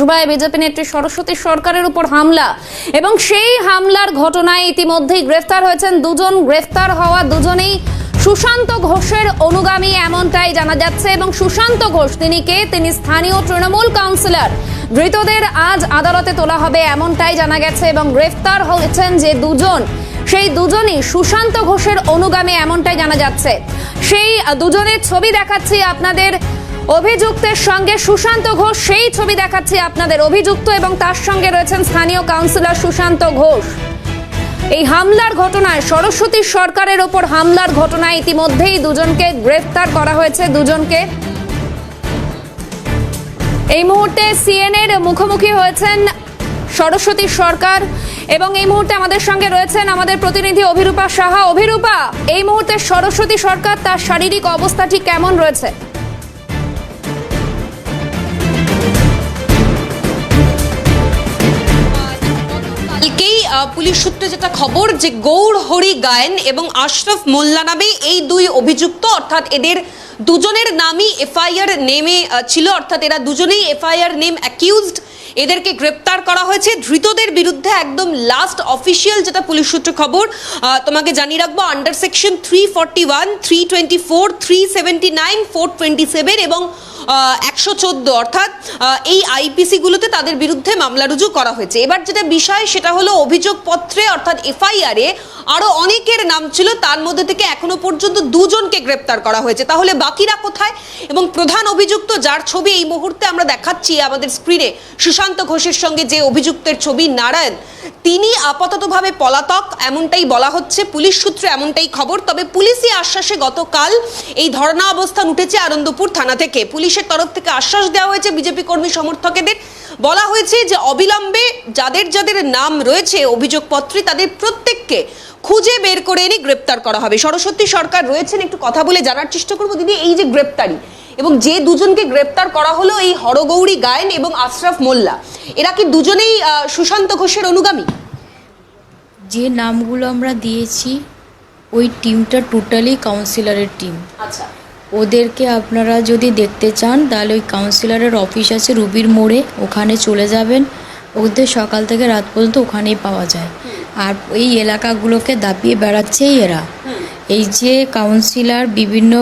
সভায় বিজেপি নেত্রী সরস্বতী সরকারের উপর হামলা এবং সেই হামলার ঘটনায় ইতিমধ্যেই গ্রেফতার হয়েছেন দুজন। গ্রেফতার হওয়া দুজনেই সুশান্ত ঘোষের অনুগামী এমনটাই জানা যাচ্ছে এবং সুশান্ত ঘোষ, তিনি কে? তিনি স্থানীয় তৃণমূল কাউন্সিলর। ধৃতদের আজ আদালতে তোলা হবে এমনটাই জানা গেছে এবং গ্রেফতার হয়েছেন যে দুজন, সেই দুজনই সুশান্ত ঘোষের অনুগামী এমনটাই জানা যাচ্ছে। সেই দুজনের ছবি দেখাচ্ছি আপনাদের। অভিযুক্তের সঙ্গে সুশান্ত ঘোষ, সেই ছবি দেখাচ্ছি আপনাদের। অভিযুক্ত এবং তার সঙ্গে রয়েছেন স্থানীয় কাউন্সিলর সুশান্ত ঘোষ। এই হামলার ঘটনায় সরস্বতী সরকারের ওপর হামলার ঘটনায় ইতিমধ্যেই দুজনকে গ্রেফতার করা হয়েছে, দুজনকে। এই মুহূর্তে সিএনএর মুখোমুখি হয়েছেন সরস্বতী সরকার এবং এই মুহূর্তে আমাদের সঙ্গে রয়েছেন আমাদের প্রতিনিধি অভিরূপা সাহা। অভিরূপা, এই মুহূর্তে সরস্বতী সরকার তার শারীরিক অবস্থা ঠিক কেমন রয়েছে? পুলিশ সূত্রে যেটা খবর যে গৌর হরি গায়েন এবং আশরফ মোল্লা নামে এই দুই অভিযুক্ত, অর্থাৎ এদের দুজনের নামই এফআইআর নেমে ছিল। অর্থাৎ এরা দুজনেই এফআইআর নেম অ্যাকিউজড এদেরকে গ্রেপ্তার করা হয়েছে। ধৃতদের বিরুদ্ধে একদম লাস্ট অফিসিয়াল যেটা পুলিশ সূত্রে খবর তোমাকে জানিয়ে রাখব under section three forty one three twenty four three seventy nine four twenty seven এবং একশো চোদ্দ, অর্থাৎ এই আইপিসিগুলোতে তাদের বিরুদ্ধে মামলা রুজু করা হয়েছে। এবার যেটা বিষয়, সেটা হলো অভিযোগপত্রে, অর্থাৎ এফআইআরে আরও অনেকের নাম ছিল, তার মধ্যে থেকে এখনও পর্যন্ত দুজনকে গ্রেপ্তার করা হয়েছে। তাহলে বাকিরা কোথায়? এবং প্রধান অভিযুক্ত যার ছবি এই মুহূর্তে আমরা দেখাচ্ছি আমাদের স্ক্রিনে সুশান্ত ঘোষের সঙ্গে যে অভিযুক্তের ছবি, নারায়ণ তিনি আপাততভাবে পলাতক, এমনটাই বলা হচ্ছে। পুলিশ সূত্রে এমনটাই খবর, তবে পুলিশি আশ্বাসে গতকাল এই ধর্ণা অবস্থান উঠেছে আনন্দপুর থানা থেকে। পুলিশের তরফ থেকে আশ্বাস দেওয়া হয়েছে বিজেপি কর্মী সমর্থকেদের। বলা হয়েছে যে, অবিলম্বে যাদের যাদের নাম রয়েছে অভিযোগপত্রে, তাদের প্রত্যেককে খুঁজে বের করে এনে গ্রেপ্তার করা হবে। সরস্বতী সরকার রয়েছেন, একটু কথা বলে জানার চেষ্টা করব। দিদি, এই যে গ্রেপ্তারি এবং যে দুজনকে গ্রেপ্তার করা হলো, এই হরগৌরী গায়েন এবং আশরাফ মোল্লা, এরা কি দুজনেই সুশান্ত ঘোষের অনুগামী? যে নামগুলো আমরা দিয়েছি ওই টিমটা টোটালি কাউন্সিলরের টিম আচ্ছা। ওদেরকে আপনারা যদি দেখতে চান তাহলে ওই কাউন্সিলরের অফিস আছে রুবির মোড়ে ওখানে চলে যাবেন। ওদের সকাল থেকে রাত পর্যন্ত ওখানেই পাওয়া যায়। আর এই এলাকাগুলোকে দাপিয়ে বেড়াচ্ছেই এরা। এই যে কাউন্সিলর বিভিন্ন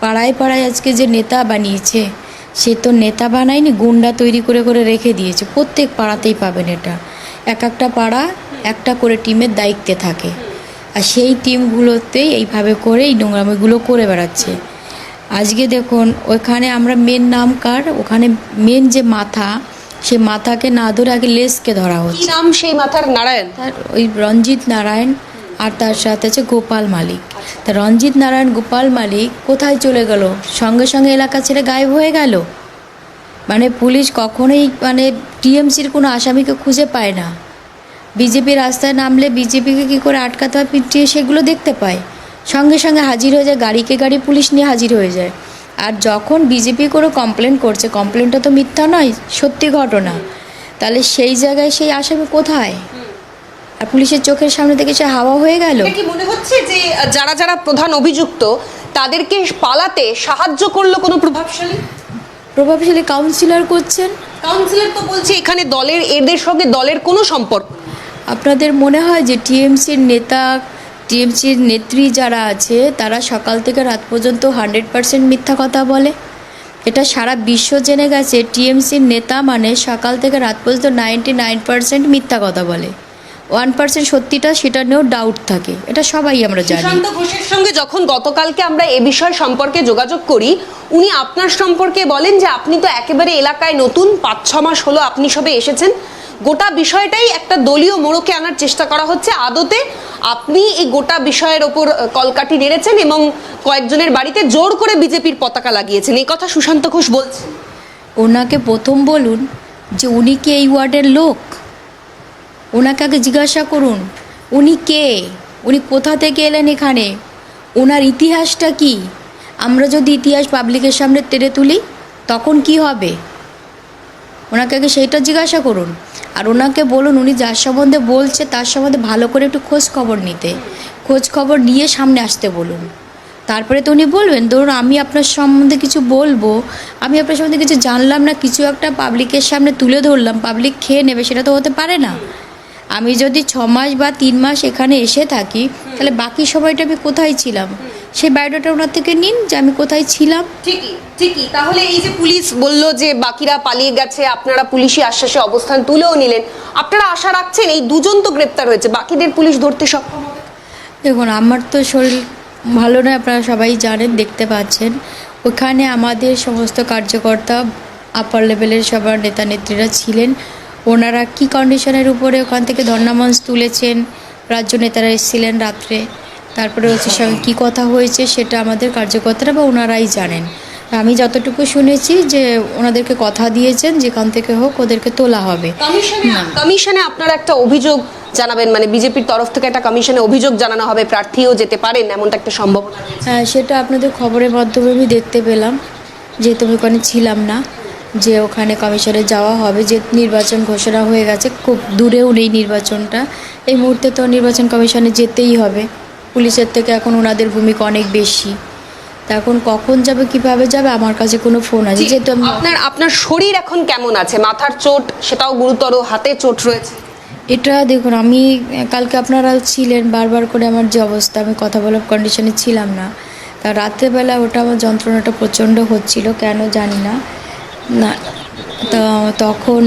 পাড়ায় পাড়ায় আজকে যে নেতা বানিয়েছে সে তো নেতা বানায়নি গুন্ডা তৈরি করে করে রেখে দিয়েছে। প্রত্যেক পাড়াতেই পাবেন এটা। এক একটা পাড়া একটা করে টিমের দায়িত্বে থাকে। আর সেই টিমগুলোতেই এইভাবে করে এই নোংরামিগুলো করে বেড়াচ্ছে। আজকে দেখুন ওইখানে আমরা মেন নাম কার? ওখানে মেন যে মাথা সে মাথাকে না ধরে আগে লেসকে ধরা হচ্ছে। নাম সেই মাথার? নারায়ণ? তার ওই রঞ্জিত নারায়ণ আর তার সাথে আছে গোপাল মালিক। তা রঞ্জিত নারায়ণ গোপাল মালিক কোথায় চলে গেল? সঙ্গে সঙ্গে এলাকা ছেড়ে গায়েব হয়ে গেল? মানে পুলিশ কখনোই মানে টিএমসির কোনো আসামিকে খুঁজে পায় না। বিজেপি রাস্তায় নামলে বিজেপিকে কী করে আটকাতে হয় পিটিয়ে সেগুলো দেখতে পায়। সঙ্গে সঙ্গে হাজির হয়ে যায় গাড়িকে গাড়ি পুলিশ নিয়ে হাজির হয়ে যায়। আর যখন বিজেপি করে কমপ্লেন করছে কমপ্লেনটা তো মিথ্যা নয় সত্যি ঘটনা। তাহলে সেই জায়গায় সেই আসামি কোথায়? আর পুলিশের চোখের সামনে থেকে সে হাওয়া হয়ে গেল। কি মনে হচ্ছে যে যারা যারা প্রধান অভিযুক্ত তাদেরকে পালাতে সাহায্য করল কোনো প্রভাবশালী? প্রভাবশালী কাউন্সিলর করছেন। কাউন্সিলর তো বলছে এখানে দলের এদের সঙ্গে দলের কোনো সম্পর্ক। আপনাদের মনে হয় যে টিএমসির নেতা, টিএমসির নেত্রী যারা আছে, তারা সকাল থেকে রাত পর্যন্ত হান্ড্রেড পারসেন্ট মিথ্যা কথা বলে? এটা সারা বিশ্ব জেনে গেছে, টিএমসির নেতা মানে সকাল থেকে রাত পর্যন্ত নাইনটি নাইন পারসেন্ট মিথ্যা কথা বলে। ওয়ান পার্সেন্ট সত্যিটা সেটা নিয়েও ডাউট থাকে। এটা সবাই আমরা জানি। সুশান্ত ঘোষের সঙ্গে যখন গতকালকে আমরা এ বিষয় সম্পর্কে যোগাযোগ করি উনি আপনার সম্পর্কে বলেন যে আপনি তো একেবারে এলাকায় নতুন পাঁচ ছ মাস হলো আপনি সবে এসেছেন। গোটা বিষয়টাই একটা দলীয় মোড়কে আনার চেষ্টা করা হচ্ছে। আদতে আপনি এই গোটা বিষয়ের ওপর আহ, কলকাঠি নেড়েছেন এবং কয়েকজনের বাড়িতে জোর করে বিজেপির পতাকা লাগিয়েছেন। এই কথা সুশান্ত ঘোষ বলছেন। ওনাকে প্রথম বলুন যে উনি কি এই ওয়ার্ডের লোক? ওনাকে আগে জিজ্ঞাসা করুন, উনি কে? উনি কোথা থেকে এলেন এখানে? ওনার ইতিহাসটা কি? আমরা যদি ইতিহাস পাবলিকের সামনে তেড়ে তুলি, তখন কি হবে? ওনাকে আগে সেইটা জিজ্ঞাসা করুন। আর ওনাকে বলুন, উনি যার সম্বন্ধে বলছে, তার সম্বন্ধে ভালো করে একটু খোঁজ খবর নিতে। খোঁজ খবর নিয়ে সামনে আসতে বলুন। তারপরে তো উনি বলবেন, ধরুন আমি আপনার সম্বন্ধে কিছু বলব, আমি আপনার সম্বন্ধে কিছু জানলাম না, কিছু একটা পাবলিকের সামনে তুলে ধরলাম, পাবলিক খেয়ে নেবে, সেটা তো হতে পারে না। আমি যদি ছ মাস বা তিন মাস এখানে এসে থাকি তাহলে বাকি সময়টা আমি কোথায় ছিলাম? সেই বায়োডাটা ওনার থেকে নিন যে আমি কোথায় ছিলাম। ঠিকই ঠিকই। তাহলে এই যে পুলিশ বলল যে বাকিরা পালিয়ে গেছে আপনারা পুলিশি আশ্বাসে অবস্থান তুলেও নিলেন আপনারা আশা রাখছেন এই দুজন তো গ্রেপ্তার হয়েছে বাকিদের পুলিশ ধরতে সক্ষম হবে? দেখুন আমার তো শরীর ভালো নয় আপনারা সবাই জানেন দেখতে পাচ্ছেন। ওখানে আমাদের সমস্ত কার্যকর্তা আপার লেভেলের সবার নেতা নেত্রীরা ছিলেন। ওনারা কি কন্ডিশনের উপরে ওখান থেকে ধর্নামঞ্চ তুলেছেন? রাজ্য নেতারা এসেছিলেন রাত্রে। তারপরে ওসির সঙ্গে কী কথা হয়েছে সেটা আমাদের কার্যকর্তারা বা ওনারাই জানেন। আমি যতটুকু শুনেছি যে ওনাদেরকে কথা দিয়েছেন যেখান থেকে হোক ওদেরকে তোলা হবে। কমিশনে কমিশনে আপনারা একটা অভিযোগ জানাবেন? মানে বিজেপির তরফ থেকে একটা কমিশনে অভিযোগ জানানো হবে প্রার্থীও যেতে পারেন এমনটা একটা সম্ভাবনা রয়েছে। হ্যাঁ সেটা আপনাদের খবরের মাধ্যমে আমি দেখতে পেলাম। যেহেতু আমি ওখানে ছিলাম না। যে ওখানে কমিশনে যাওয়া হবে যে নির্বাচন ঘোষণা হয়ে গেছে খুব দূরেও নেই নির্বাচনটা। এই মুহূর্তে তো নির্বাচন কমিশনে যেতেই হবে। পুলিশের থেকে এখন ওনাদের ভূমিকা অনেক বেশি। তা এখন কখন যাবে কীভাবে যাবে আমার কাছে কোনো ফোন আছে। যেহেতু আপনার আপনার শরীর এখন কেমন আছে? মাথার চোট সেটাও গুরুতর হাতে চোট রয়েছে? এটা দেখুন আমি কালকে আপনারা ছিলেন বারবার করে আমার যে অবস্থা আমি কথা বলার কন্ডিশনে ছিলাম না। তা রাত্রেবেলা ওটা আমার যন্ত্রণাটা প্রচণ্ড হচ্ছিল কেন জানি না। না তো তখন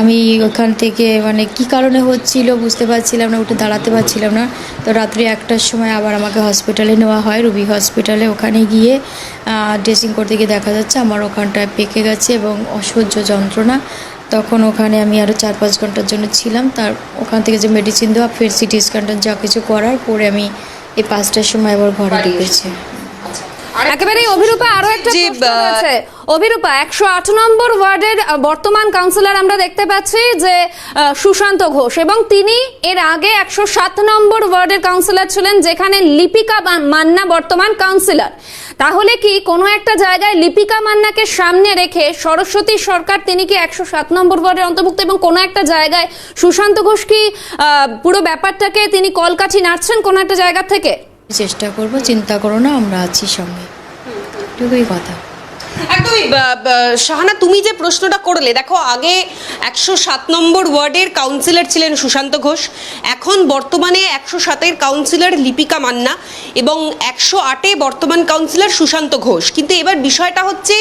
আমি ওখান থেকে মানে কি কারণে হচ্ছিল বুঝতে পারছিলাম না উঠে দাঁড়াতে পারছিলাম না। তো রাত্রি একটার সময় আবার আমাকে হসপিটালে নেওয়া হয় রুবি হসপিটালে ওখানে গিয়ে ড্রেসিং করতে গিয়ে দেখা যাচ্ছে আমার ওখানটায় পেকে গেছে এবং অসহ্য যন্ত্রণা। তখন ওখানে আমি আরও চার পাঁচ ঘণ্টার জন্য ছিলাম। তার ওখান থেকে যে মেডিসিন দেওয়া ফের সিটি স্ক্যানটা যা কিছু করার পরে আমি এই পাঁচটার সময় আবার ঘরে ঢুকেছি একেবারেই অভিরূপা আরও একটা প্রশ্ন আহ, অভিরূপা একশো আট নম্বর ওয়ার্ডের বর্তমান কাউন্সিলর আমরা দেখতে পাচ্ছি যে সুশান্ত ঘোষ এবং তিনি এর আগে একশো সাত নম্বর ওয়ার্ডের কাউন্সিলর ছিলেন যেখানে লিপিকা মান্না বর্তমান কাউন্সিলর। তাহলে কি কোনো একটা জায়গায় লিপিকা মান্নাকে সামনে রেখে সরস্বতী সরকার তিনি কি একশো সাত নম্বর ওয়ার্ডের অন্তর্ভুক্ত এবং কোনো একটা জায়গায় সুশান্ত ঘোষ কি পুরো ব্যাপারটাকে তিনি কলকাঠি নাড়ছেন কোনো একটা জায়গা থেকে? চেষ্টা করব, চিন্তা করো না, আমরা আছি সঙ্গে। এটুকুই কথা। একদমই শাহানা, তুমি যে প্রশ্নটা করলে, দেখো, আগে একশো সাত নম্বর ওয়ার্ডের কাউন্সিলর ছিলেন সুশান্ত ঘোষ, এখন বর্তমানে একশো সাতের কাউন্সিলর লিপিকা মান্না এবং একশো আটে বর্তমান কাউন্সিলর সুশান্ত ঘোষ। কিন্তু এবার বিষয়টা হচ্ছে,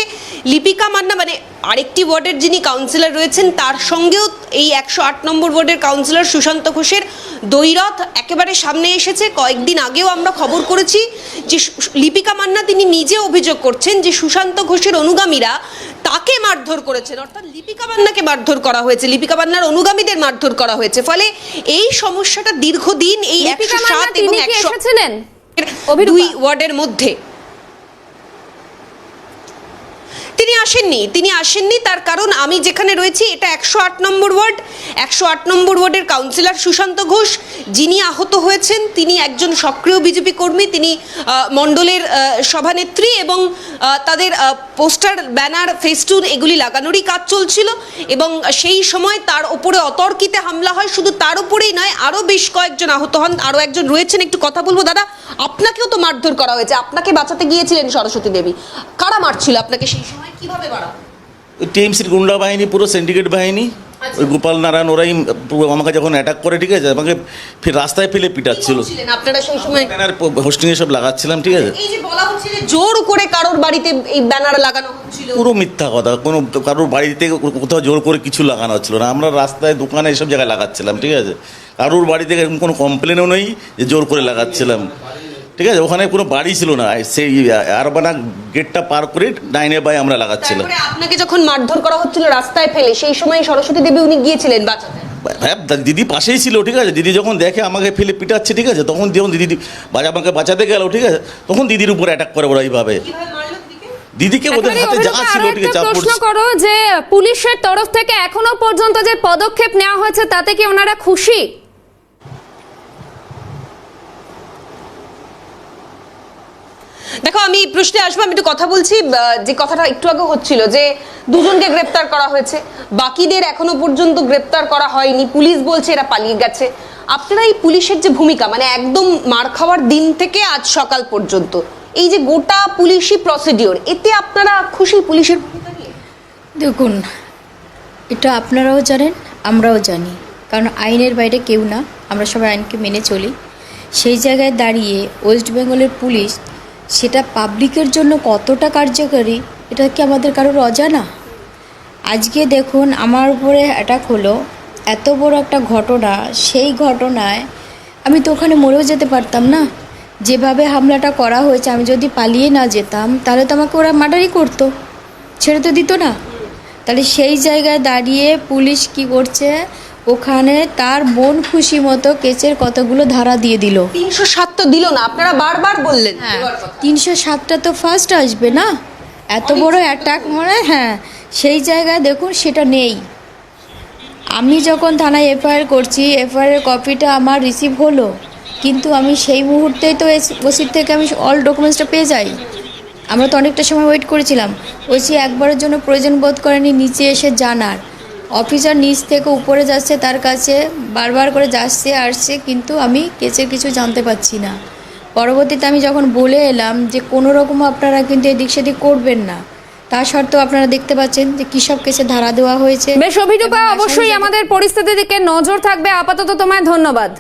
লিপিকা মান্না মানে আরেকটি ওয়ার্ডের যিনি কাউন্সিলর রয়েছেন তার সঙ্গেও এই একশো আট নম্বর ওয়ার্ডের কাউন্সিলর সুশান্ত ঘোষের দৈরথ একেবারে সামনে এসেছে। কয়েকদিন আগেও আমরা খবর করেছি যে লিপিকা মান্না তিনি নিজে অভিযোগ করছেন যে সুশান্ত ঘোষের অনুগামীরা তাকে মারধর করেছেন। অর্থাৎ লিপিকা মান্নাকে মারধর করা হয়েছে লিপিকা মান্নার অনুগামীদের মারধর করা হয়েছে। ফলে এই সমস্যাটা দীর্ঘদিন এই একশো সাত এবং একশো দুই ওয়ার্ডের মধ্যে। তিনি আসেননি। তিনি আসেননি তার কারণ আমি যেখানে রয়েছি এটা একশো আট নম্বর ওয়ার্ড। একশো আট নম্বর ওয়ার্ডের কাউন্সিলর সুশান্ত ঘোষ, যিনি আহত হয়েছেন, তিনি একজন সক্রিয় বিজেপি কর্মী, তিনি মণ্ডলের সভানেত্রী এবং তাদের পোস্টার, ব্যানার, ফেস্টুন এগুলি লাগানোরই কাজ চলছিল এবং সেই সময় তার ওপরে অতর্কিতে হামলা হয়। শুধু তার উপরেই নয় আরও বেশ কয়েকজন আহত হন আরও একজন রয়েছেন। একটু কথা বলব, দাদা, আপনাকেও তো মারধর করা হয়েছে। আপনাকে বাঁচাতে গিয়েছিলেন সরস্বতী দেবী। কারা মারছিল আপনাকে সেই সময়? কীভাবে মারা টিএমসির গুন্ডা বাহিনী পুরো সিন্ডিকেট বাহিনী ওই গোপাল নারায়ণ ওরাই আমাকে যখন অ্যাটাক করে ঠিক আছে আমাকে ফির রাস্তায় ফেলে পিটাচ্ছিল। আপনারা সেই সময় ব্যানার হোস্টিং এ সব লাগাচ্ছিলাম ঠিক আছে। এই যে বলা হচ্ছে যে জোর করে কারোর বাড়িতে এই ব্যানার লাগানো হচ্ছিল। পুরো মিথ্যা কথা কোনো কারোর বাড়িতে কোথাও জোর করে কিছু লাগানো হচ্ছিল না। আমরা রাস্তায় দোকানে এসব জায়গায় লাগাচ্ছিলাম ঠিক আছে। কারোর বাড়ি থেকে কোনো কমপ্লেনও নেই যে জোর করে লাগাচ্ছিলাম। ঠিক আছে? ওখানে কোনো বাড়ি ছিল না। সেই আরবানা গেটটা পার করে ডাইনে বাই আমরা লাগাচ্ছিলাম। আপনাকে যখন মারধর করা হচ্ছিল রাস্তায় ফেলে সেই সময় সরস্বতী দেবী উনি গিয়েছিলেন বাঁচাতে। হ্যাঁ দিদি পাশেই ছিল ঠিক আছে? দিদি যখন দেখে আমাকে ফেলে পিটাচ্ছে ঠিক আছে? তখন যখন দিদি বাজা আমাকে বাঁচাতে গেল ঠিক আছে? তখন দিদির উপর অ্যাটাক করে ওরা এইভাবে। দিদিকে? দিদিকে ওদের হাতে যা ছিল চাপ প্রশ্ন করো যে পুলিশের তরফ থেকে এখনও পর্যন্ত যে পদক্ষেপ নেওয়া হয়েছে তাতে কি ওনারা খুশি দেখো আমি প্রশ্নে আসব, আমি একটু কথা বলছি যে কথাটা একটু আগে হচ্ছিল যে দুজনকে গ্রেপ্তার করা হয়েছে, বাকিদের এখনও পর্যন্ত গ্রেপ্তার করা হয়নি, পুলিশ বলছে এরা পালিয়ে গেছে। আপনারা এই পুলিশের যে ভূমিকা মানে একদম মার খাওয়ার দিন থেকে আজ সকাল পর্যন্ত, এই যে গোটা পুলিশি প্রসিডিওর এতে আপনারা খুশি পুলিশের ভূমিকা? দেখুন, এটা আপনারাও জানেন, আমরাও জানি। কারণ আইনের বাইরে কেউ না, আমরা সবাই আইনকে মেনে চলি। সেই জায়গায় দাঁড়িয়ে ওয়েস্ট বেঙ্গলের পুলিশ সেটা পাবলিকের জন্য কতটা কার্যকরী, এটা কি আমাদের কারোর অজানা? আজকে দেখুন, আমার উপরে অ্যাটাক হলো, এত বড় একটা ঘটনা, সেই ঘটনায় আমি তো ওখানে মরেও যেতে পারতাম না। যেভাবে হামলাটা করা হয়েছে, আমি যদি পালিয়ে না যেতাম, তাহলে তো আমাকে ওরা মার্ডারই করতো, ছেড়ে তো দিত না। তাহলে সেই জায়গায় দাঁড়িয়ে পুলিশ কি করছে ওখানে তার মন খুশি মতো কেচের কতগুলো ধারা দিয়ে দিল। তিনশো সাত তো দিল না আপনারা বারবার বললেন। হ্যাঁ তিনশো সাতটা তো ফার্স্ট আসবে না? এত বড় অ্যাটাক মানে হ্যাঁ সেই জায়গায় দেখুন সেটা নেই। আমি যখন থানায় এফআইআর করছি এফআইআর কপিটা আমার রিসিভ হলো। কিন্তু আমি সেই মুহূর্তেই তো ওসির থেকে আমি অল ডকুমেন্টসটা পেয়ে যাই। আমরা তো অনেকটা সময় ওয়েট করেছিলাম। ওসি একবারের জন্য প্রয়োজন বোধ করেনি নিচে এসে জানার। অফিসার নিচ থেকে উপরে যাচ্ছে তার কাছে বারবার করে যাচ্ছে আসছে কিন্তু আমি কেসের কিছু জানতে পাচ্ছি না। পরবর্তীতে আমি যখন বলে এলাম যে কোনো রকম আপনারা কিন্তু এদিক সেদিক করবেন না তা সত্ত্বেও আপনারা দেখতে পাচ্ছেন যে কৃষক কেসে ধারা দেওয়া হয়েছে। বেশ অভিরূপা অবশ্যই আমাদের পরিস্থিতির দিকে নজর থাকবে। আপাতত তোমায় ধন্যবাদ।